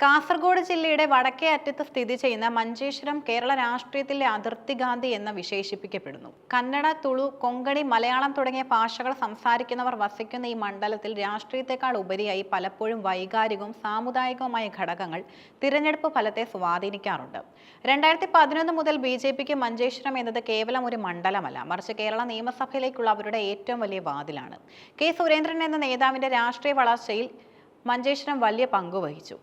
കാസർഗോഡ് ജില്ലയുടെ വടക്കേ അറ്റത്ത് സ്ഥിതി ചെയ്യുന്ന മഞ്ചേശ്വരം കേരള രാഷ്ട്രീയത്തിലെ അതിർത്തി ഗാന്ധി എന്ന് വിശേഷിപ്പിക്കപ്പെടുന്നു. കന്നഡ തുളു കൊങ്കണി മലയാളം തുടങ്ങിയ ഭാഷകൾ സംസാരിക്കുന്നവർ വസിക്കുന്ന ഈ മണ്ഡലത്തിൽ രാഷ്ട്രീയത്തെക്കാൾ ഉപരിയായി പലപ്പോഴും വൈകാരികവും സാമുദായികവുമായ ഘടകങ്ങൾ തിരഞ്ഞെടുപ്പ് ഫലത്തെ സ്വാധീനിക്കാറുണ്ട്. രണ്ടായിരത്തി പതിനൊന്ന് മുതൽ ബി ജെ പിക്ക് മഞ്ചേശ്വരം എന്നത് കേവലം ഒരു മണ്ഡലമല്ല. മറിച്ച് കേരള നിയമസഭയിലേക്കുള്ള അവരുടെ ഏറ്റവും വലിയ വാതിലാണ്. കെ സുരേന്ദ്രൻ എന്ന നേതാവിന്റെ രാഷ്ട്രീയ വളർച്ചയിൽ മഞ്ചേശ്വരം വലിയ പങ്കുവഹിച്ചു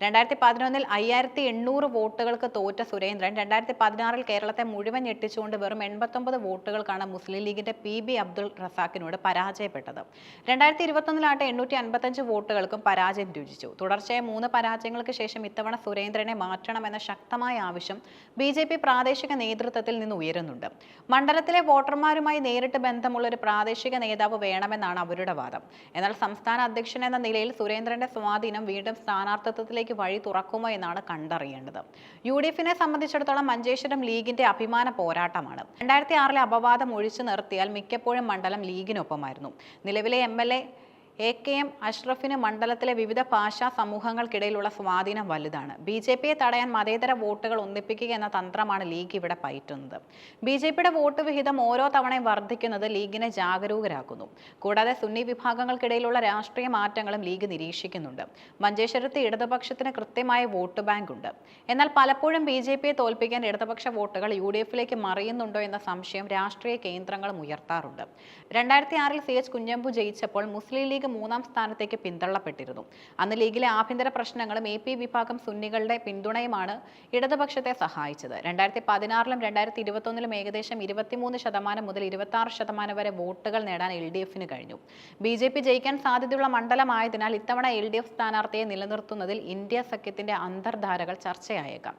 രണ്ടായിരത്തി പതിനൊന്നിൽ അയ്യായിരത്തി എണ്ണൂറ് വോട്ടുകൾക്ക് തോറ്റ സുരേന്ദ്രൻ രണ്ടായിരത്തി പതിനാറിൽ കേരളത്തെ മുഴുവൻ ഞെട്ടിച്ചുകൊണ്ട് വെറും എൺപത്തൊമ്പത് വോട്ടുകൾക്കാണ് മുസ്ലിം ലീഗിന്റെ പി ബി അബ്ദുൾ റസാഖിനോട് പരാജയപ്പെട്ടത്. രണ്ടായിരത്തി ഇരുപത്തൊന്നിലാട്ടെ എണ്ണൂറ്റി അൻപത്തഞ്ച് വോട്ടുകൾക്കും പരാജയം രുചിച്ചു. തുടർച്ചയായ മൂന്ന് പരാജയങ്ങൾക്ക് ശേഷം ഇത്തവണ സുരേന്ദ്രനെ മാറ്റണമെന്ന ശക്തമായ ആവശ്യം ബി ജെ പി പ്രാദേശിക നേതൃത്വത്തിൽ നിന്ന് ഉയരുന്നുണ്ട്. മണ്ഡലത്തിലെ വോട്ടർമാരുമായി നേരിട്ട് ബന്ധമുള്ള ഒരു പ്രാദേശിക നേതാവ് വേണമെന്നാണ് അവരുടെ വാദം. എന്നാൽ സംസ്ഥാന അധ്യക്ഷൻ എന്ന നിലയിൽ സുരേന്ദ്രന്റെ സ്വാധീനം വീണ്ടും സ്ഥാനാർത്ഥിത്വത്തിലേക്ക് വഴി തുറക്കുമോ എന്നാണ് കണ്ടറിയേണ്ടത്. യു ഡി എഫിനെ സംബന്ധിച്ചിടത്തോളം മഞ്ചേശ്വരം ലീഗിന്റെ അഭിമാന പോരാട്ടമാണ്. രണ്ടായിരത്തി ആറിലെ അപവാദം ഒഴിച്ചു നിർത്തിയാൽ മിക്കപ്പോഴും മണ്ഡലം ലീഗിനൊപ്പമായിരുന്നു. നിലവിലെ M L A A K M അഷ്റഫിന് മണ്ഡലത്തിലെ വിവിധ ഭാഷാ സമൂഹങ്ങൾക്കിടയിലുള്ള സ്വാധീനം വലുതാണ്. ബി ജെ പിയെ തടയാൻ മതേതര വോട്ടുകൾ ഒന്നിപ്പിക്കുക എന്ന തന്ത്രമാണ് ലീഗ് ഇവിടെ പയറ്റുന്നത്. ബി ജെ പിയുടെ വോട്ട് വിഹിതം ഓരോ തവണയും വർദ്ധിക്കുന്നത് ലീഗിനെ ജാഗരൂകരാക്കുന്നു. കൂടാതെ സുന്നി വിഭാഗങ്ങൾക്കിടയിലുള്ള രാഷ്ട്രീയ മാറ്റങ്ങളും ലീഗ് നിരീക്ഷിക്കുന്നുണ്ട്. മഞ്ചേശ്വരത്ത് ഇടതുപക്ഷത്തിന് കൃത്യമായ വോട്ട് ബാങ്ക് ഉണ്ട്. എന്നാൽ പലപ്പോഴും ബി ജെ പിയെ തോൽപ്പിക്കാൻ ഇടതുപക്ഷ വോട്ടുകൾ യു ഡി എഫിലേക്ക് മറിയുന്നുണ്ടോ എന്ന സംശയം രാഷ്ട്രീയ കേന്ദ്രങ്ങളും ഉയർത്താറുണ്ട്. രണ്ടായിരത്തി ആറിൽ സി എച്ച് കുഞ്ഞമ്പു ജയിച്ചപ്പോൾ മുസ്ലിം ലീഗ് മൂന്നാം സ്ഥാനത്തേക്ക് പിന്തള്ളപ്പെട്ടിരുന്നു. അന്ന് ലീഗിലെ ആഭ്യന്തര പ്രശ്നങ്ങളും എ പി വിഭാഗം സുന്നികളുടെ പിന്തുണയുമാണ് ഇടതുപക്ഷത്തെ സഹായിച്ചത്. രണ്ടായിരത്തി പതിനാറിലും രണ്ടായിരത്തി ഇരുപത്തൊന്നിലും ഏകദേശം ഇരുപത്തിമൂന്ന് ശതമാനം മുതൽ ഇരുപത്തി ശതമാനം വരെ വോട്ടുകൾ നേടാൻ എൽ ഡി എഫിന് കഴിഞ്ഞു. ബി ജെ പി ജയിക്കാൻ സാധ്യതയുള്ള മണ്ഡലമായതിനാൽ ഇത്തവണ എൽ ഡി എഫ് സ്ഥാനാർത്ഥിയെ നിലനിർത്തുന്നതിൽ ഇന്ത്യ സഖ്യത്തിന്റെ അന്തർധാരകൾ ചർച്ചയായേക്കാം.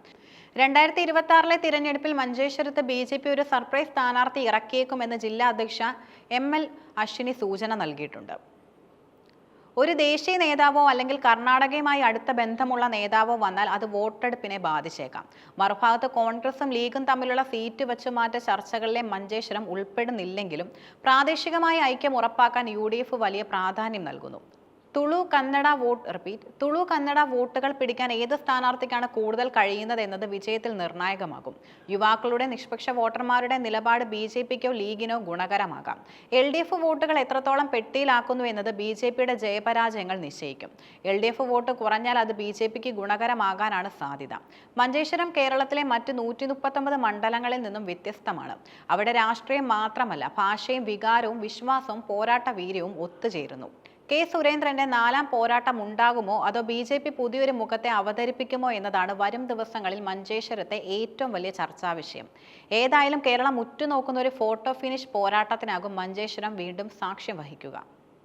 രണ്ടായിരത്തി ഇരുപത്തി ആറിലെ തിരഞ്ഞെടുപ്പിൽ മഞ്ചേശ്വരത്ത് ബി ജെ പി ഒരു സർപ്രൈസ് സ്ഥാനാർത്ഥി ഇറക്കിയേക്കുമെന്ന് ജില്ലാ അധ്യക്ഷ എം എൽ അശ്വിനി സൂചന നൽകിയിട്ടുണ്ട്. ഒരു ദേശീയ നേതാവോ അല്ലെങ്കിൽ കർണാടകയുമായി അടുത്ത ബന്ധമുള്ള നേതാവോ വന്നാൽ അത് വോട്ടെടുപ്പിനെ ബാധിച്ചേക്കാം. മറുഭാഗത്ത് കോൺഗ്രസും ലീഗും തമ്മിലുള്ള സീറ്റ് വെച്ചുമാറ്റ ചർച്ചകളിലെ മഞ്ചേശ്വരം ഉൾപ്പെടുന്നില്ലെങ്കിലും പ്രാദേശികമായ ഐക്യം ഉറപ്പാക്കാൻ യു വലിയ പ്രാധാന്യം നൽകുന്നു. തുളു കന്നഡ വോട്ട് റിപ്പീറ്റ് തുളു കന്നഡ വോട്ടുകൾ പിടിക്കാൻ ഏത് സ്ഥാനാർത്ഥിക്കാണ് കൂടുതൽ കഴിയുന്നത് എന്നത് വിജയത്തിൽ നിർണായകമാകും. യുവാക്കളുടെ നിഷ്പക്ഷ വോട്ടർമാരുടെ നിലപാട് ബി ജെ പിക്കോ ലീഗിനോ ഗുണകരമാകാം. എൽ ഡി എഫ് വോട്ടുകൾ എത്രത്തോളം പെട്ടിയിലാക്കുന്നു എന്നത് ബി ജെ പിയുടെ ജയപരാജയങ്ങൾ നിശ്ചയിക്കും. എൽ ഡി എഫ് വോട്ട് കുറഞ്ഞാൽ അത് ബി ജെ പിക്ക് ഗുണകരമാകാനാണ് സാധ്യത. മഞ്ചേശ്വരം കേരളത്തിലെ മറ്റ് നൂറ്റി മുപ്പത്തൊമ്പത് മണ്ഡലങ്ങളിൽ നിന്നും വ്യത്യസ്തമാണ്. അവിടെ രാഷ്ട്രീയം മാത്രമല്ല ഭാഷയും വികാരവും വിശ്വാസവും പോരാട്ട വീര്യവും ഒത്തുചേരുന്നു. കെ സുരേന്ദ്രന്റെ നാലാം പോരാട്ടം ഉണ്ടാകുമോ? അതോ ബി ജെ പി പുതിയൊരു മുഖത്തെ അവതരിപ്പിക്കുമോ എന്നതാണ് വരും ദിവസങ്ങളിൽ മഞ്ചേശ്വരത്തെ ഏറ്റവും വലിയ ചർച്ചാ വിഷയം. ഏതായാലും കേരളം ഉറ്റുനോക്കുന്ന ഒരു ഫോട്ടോ ഫിനിഷ് പോരാട്ടത്തിനാകും മഞ്ചേശ്വരം വീണ്ടും സാക്ഷ്യം വഹിക്കുക.